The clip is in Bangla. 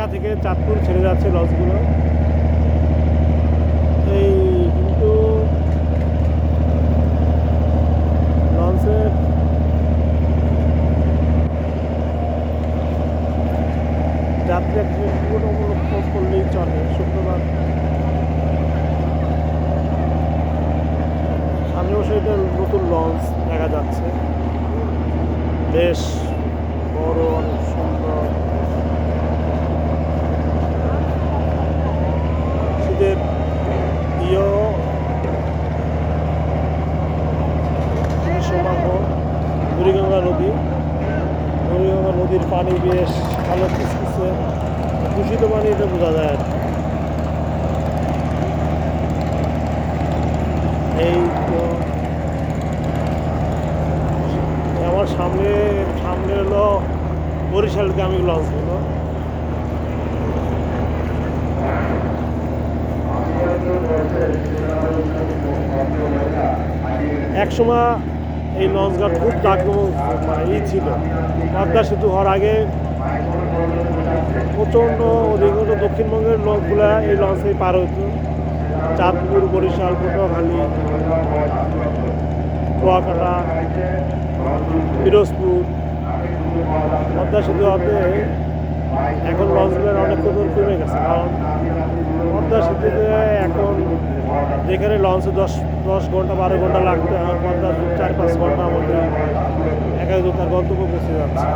ঢাকা থেকে চাঁদপুর ছেড়ে যাচ্ছে লঞ্চগুলো এই কিন্তু লঞ্চের যাত্রী একটু পুরোনো করলেই চলে, শুক্রবার। সামনে বসে এটা নতুন লঞ্চ দেখা যাচ্ছে। বেশ বড়, অনেক সুন্দর। বুড়িগঙ্গা নদী। বুড়িগঙ্গা নদীর পানি বেশ ভালো কুচকুচে দূষিত পানি এটা বোঝা যায় আর। এই আমার সামনে সামনে হলো বরিশালগামী লঞ্চগুলো একসময় এই লঞ্চঘাট খুব জাকজমক মানে ই ছিল। পদ্মা সেতু হওয়ার আগে প্রচণ্ড অধিকত দক্ষিণবঙ্গের লোকগুলা এই লঞ্চে পার হতো চাঁদপুর, বরিশাল পটুয়াখালী কুয়াকাটা, পিরোজপুর পদ্মা সেতু হতে এখন লঞ্চগুলোর অনেক কমে গেছে। কারণ পদ্মা সেতুতে এখন যেখানে লঞ্চে দশ দশ ঘণ্টা, বারো ঘণ্টা লাগতো দু চার, পাঁচ ঘণ্টা মধ্যে এক একজন তার গন্তব্য পৌঁছে যাচ্ছে।